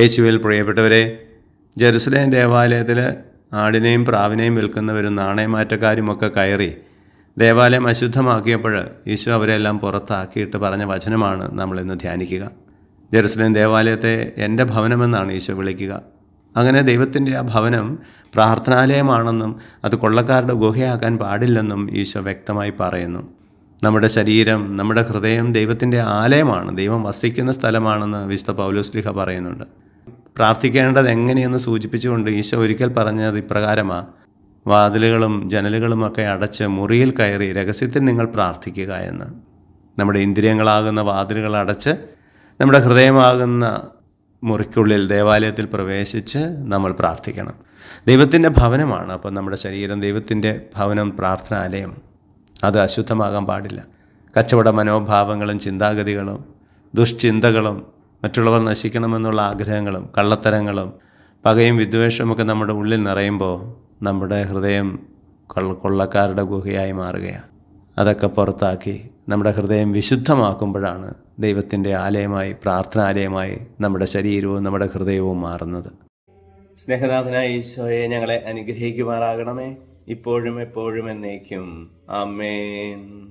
യേശുവിൽ പ്രിയപ്പെട്ടവരെ ജെറുസലേം ദേവാലയത്തിൽ ആടിനെയും പ്രാവിനെയും വിൽക്കുന്നവരും നാണയമാറ്റക്കാരുമൊക്കെ കയറി ദേവാലയം അശുദ്ധമാക്കിയപ്പോൾ ഈശോ അവരെല്ലാം പുറത്താക്കിയിട്ട് പറഞ്ഞ വചനമാണ് നമ്മളിന്ന് ധ്യാനിക്കുക. ജെറുസലേം ദേവാലയത്തെ എന്റെ ഭവനമെന്നാണ് ഈശോ വിളിക്കുക. അങ്ങനെ ദൈവത്തിന്റെ ആ ഭവനം പ്രാർത്ഥനാലയമാണെന്നും അത് കൊള്ളക്കാരുടെ ഗുഹയാക്കാൻ പാടില്ലെന്നും ഈശോ വ്യക്തമായി പറയുന്നു. നമ്മുടെ ശരീരം നമ്മുടെ ഹൃദയം ദൈവത്തിന്റെ ആലയമാണ് ദൈവം വസിക്കുന്ന സ്ഥലമാണെന്ന് വിശുദ്ധ പൗലോസ്ലിഹ പറയുന്നുണ്ട്. പ്രാർത്ഥിക്കേണ്ടത് എങ്ങനെയെന്ന് സൂചിപ്പിച്ചുകൊണ്ട് ഈശോ ഒരിക്കൽ പറഞ്ഞത് ഇപ്രകാരമാണ് വാതിലുകളും ജനലുകളുമൊക്കെ അടച്ച് മുറിയിൽ കയറി രഹസ്യത്തിൽ നിങ്ങൾ പ്രാർത്ഥിക്കുക എന്ന്. നമ്മുടെ ഇന്ദ്രിയങ്ങളാകുന്ന വാതിലുകൾ അടച്ച് നമ്മുടെ ഹൃദയമാകുന്ന മുറിക്കുള്ളിൽ ദേവാലയത്തിൽ പ്രവേശിച്ച് നമ്മൾ പ്രാർത്ഥിക്കണം. ദൈവത്തിന്റെ ഭവനമാണ്. അപ്പം നമ്മുടെ ശരീരം ദൈവത്തിന്റെ ഭവനം പ്രാർത്ഥനാലയം അത് അശുദ്ധമാകാൻ പാടില്ല. കച്ചവട മനോഭാവങ്ങളും ചിന്താഗതികളും ദുഷ്ചിന്തകളും മറ്റുള്ളവർ നശിക്കണമെന്നുള്ള ആഗ്രഹങ്ങളും കള്ളത്തരങ്ങളും പകയും വിദ്വേഷമൊക്കെ നമ്മുടെ ഉള്ളിൽ നിറയുമ്പോൾ നമ്മുടെ ഹൃദയം കൊള്ള കൊള്ളക്കാരുടെ ഗുഹയായി മാറുകയാണ്. അതൊക്കെ പുറത്താക്കി നമ്മുടെ ഹൃദയം വിശുദ്ധമാക്കുമ്പോഴാണ് ദൈവത്തിന്റെ ആലയമായി പ്രാർത്ഥനാലയമായി നമ്മുടെ ശരീരവും നമ്മുടെ ഹൃദയവും മാറുന്നത്. സ്നേഹനാഥനായ ഈശോയെ ഞങ്ങളെ അനുഗ്രഹിക്കുമാറാകണമേ. ഇപ്പോഴും എപ്പോഴും എന്നേക്കും. ആമേൻ.